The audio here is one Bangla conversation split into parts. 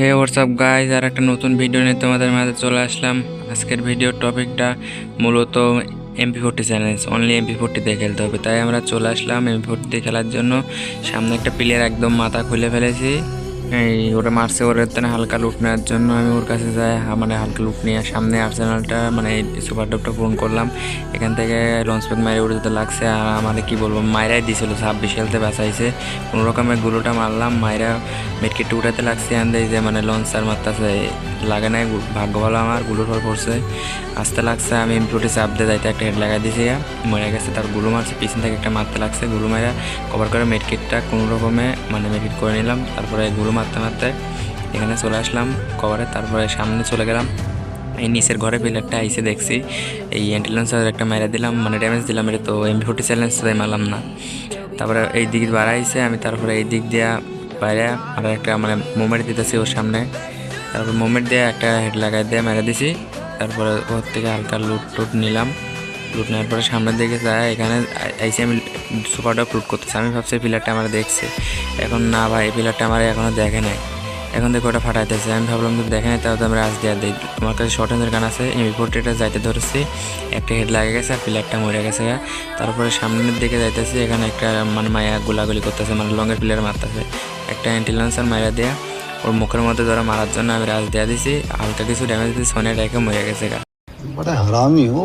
হে হোয়াটসঅ্যাপ গাইজ আর একটা নতুন ভিডিও নিয়ে তোমাদের মাঝে চলে আসলাম। আজকের ভিডিওর টপিকটা মূলত MP forty challenge only MP ফোর্টিতে খেলতে হবে। তাই আমরা চলে আসলাম এমপি ফোরটিতে খেলার জন্য। সামনে একটা প্লেয়ার একদম মাথা খুলে ফেলেছি। এই ওটা মারছে, ওর তেনে হালকা লুট নেওয়ার জন্য। আমি ওর কাছে যাই মানে হালকা লুট নিয়ে সামনে আর্সেনালটা মানে সুপার টপটা পূরণ করলাম। এখান থেকে লঞ্চ প্যাক মারে উড়ে যেতে লাগছে, আর আমাদের কি বলব, মাইরাই দিছিল, ছাব্বিশ খেলতে বাঁচাইছে। কোনো রকমের গুলোটা মারলাম, মাইরা মেটকেটে উঠাতে লাগছে আন যে মানে লঞ্চ আর মারতেছে, লাগে নাই ভাগ্য ভালো আমার, গুলো ফল পড়ছে। আসতে লাগছে, আমি এমপ্লুটি চাপ দিয়ে যাইতে একটা হেড লাগাই দিয়েছি গা। মরে গেছে, তারগুলো মারছে, পিছন থেকে একটা মারতে লাগছে, গুলো মারা কভার করে মেটকিটটা কোনো রকমে মানে মেটকিট করে নিলাম, তারপরে গুলো মারতে মারতে এখানে চলে আসলাম কভারে, তারপরে সামনে চলে গেলাম। এই নিচের ঘরে প্লেয়ারটা আইসে দেখছি। এই অ্যান্টিলেন্সের একটা মেরে দিলাম মানে ড্যামেজ দিলাম, এটা তো এমপি ফোর্টি চ্যালেঞ্জ তাই মারলাম না। তারপরে এই দিক বাড়াইছে আমি তারপরে এই দিক দিয়া বাইরে আর একটা মানে মোমেন্ট দিতেছি ওর সামনে। তারপর মোমেন্ট দিয়ে একটা হেড লাগাই দিয়ে মেরে দিছি। তারপরে ওর থেকে হালকা লুট টুট নিলাম। লুট নেওয়ার পরে সামনের দিকে যায়, এখানে এসে আমি সুপারটা লুট করতেছি। আমি ভাবছি পিলারটা আমার দেখছে। এখন না ভাই পিলারটা আমার এখনও দেখে নাই। এখন দেখো ওটা ফাটাইতেছে। আমি ভাবলাম তো দেখে নাই তাও তো আমি রাজ দিয়ে দিই। আমার কাছে শর্ট হ্যান্ডের গান আছে এমি ফোরটিটা যাইতে ধরেছি। একটা হেড লাগে গেছে আর পিলারটা মরে গেছে তারপরে সামনের দিকে যাইতেছি, এখানে একটা মানে মায়া গোলাগুলি করতেছে মানে লঙ্গের পিলার মারতেছে। একটা অ্যান্টি লান্সার দেওয়া ওর মুখের মধ্যে ধরো মারার জন্য আমি রাজ দেওয়া দিছি। হালকা কিছু ড্যামেজ দিয়েছি সনের রেখে মরে গেছে গা। হারামি, ও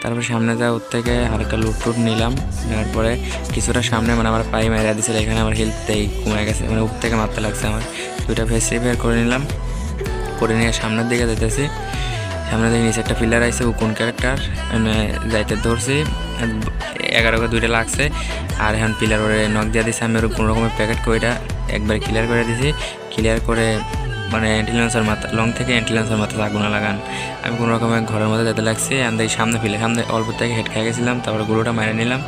তারপর সামনে যা ওর থেকে হালকা লুট টুট নিলাম। নেওয়ার পরে কিছুটা সামনে মানে আমার পায়ে মেরা দিয়েছিল এখানে আমার হেলথটাই কমে গেছে মানে উপর থেকে মারতে লাগছে আমার। দুইটা ফেস রিপেয়ার করে নিলাম, করে নিয়ে সামনের দিকে যেতেছি সামনে দিকে নিচে একটা পিলার আইছে কোন ক্যারেক্টার মানে যাইতে ধরছি এগারো দুইটা লাগছে, আর এখন পিলার ওরে নক দিয়ে দিছে, আমি ওর কোনো রকমের প্যাকেট করে একবার ক্লিয়ার করে দিছি। ক্লিয়ার করে মানে অ্যান্টিলেন্সার মাথা লং থেকে অ্যান্টিলেন্সার মাথা আগুন লাগান। আমি কোনো রকমের ঘরের মধ্যে যেতে লাগছি আমি এই সামনে ফিলে সামনে অল্প থেকে হেড খেয়ে গেছিলাম, তারপরে গুলোটা মেরে নিলাম,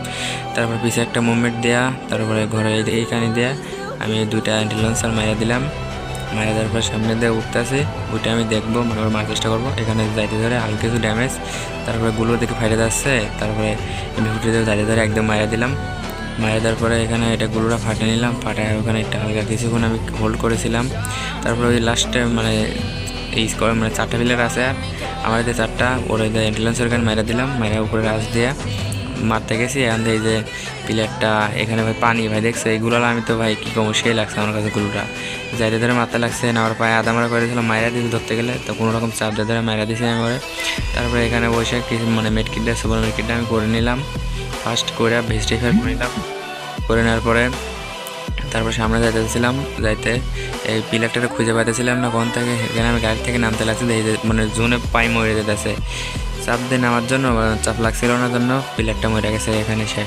তারপর পিছে একটা মুভমেন্ট দেয়া, তারপরে ঘরে এই- এইখানে দেয়া, আমি দুইটা অ্যান্টিলেন্সার মেরে দিলাম। মারা দেওয়ার পর সামনে দিয়ে উঠতেছে ওইটা আমি দেখব মানে ওর মারার চেষ্টা করব, এখানে যাইতে ধরে হালকা কিছু ড্যামেজ তারপরে গুলো দেখে ফাইটে যাচ্ছে, তারপরে ভিউটি দিয়ে দাঁড়িয়ে ধরে একদম মারা দিলাম। মারা দেওয়ার পরে এখানে এটা গুলোটা ফাটে নিলাম, ফাটায় ওখানে একটা হালকা কিছুক্ষণ আমি হোল্ড করেছিলাম। তারপরে ওই লাস্টে মানে এই স্কোয়ার মানে চারটা প্লেয়ার আছে আর, আমার এতে চারটা, ওর এই এন্ট্রান্সের গান মারা দিলাম মারা উপরে রাজ দিয়া মারতে গেছি, এখান থেকে এই যে প্লেয়ারটা এখানে ভাই পানি, ভাই দেখছে এইগুলো আমি তো ভাই কী কম সেই লাগছে আমার কাছে গুলোটা যাইতে ধরে মারতে লাগছে না আমার পায়ে আদা মারা করে দিয়েছিলাম মায়েরা দিতে ধরতে গেলে, তো কোনো রকম চাপ দিয়ে ধরে মায়েরা দিয়েছি আমি তারপরে এখানে বসে কিছু মানে মেটকিটটা সুপার মেটকিটটা আমি করে নিলাম। ফার্স্ট করে ভেজিটেফার করে নিলাম। করে নেওয়ার পরে তারপর সামনে যাইতেছিলাম, যাইতে এই পিলারটা খুঁজে পাইতেছিলাম না কোন থেকে, এখানে আমি গাড়ি থেকে নামতে লাগছে মানে জুনে পাই মরে যেতেছে। চাপ দিয়ে নামার জন্য, চাপ লাগছিল না জন্য পিলারটা মরে গেছে, এখানে শেষ।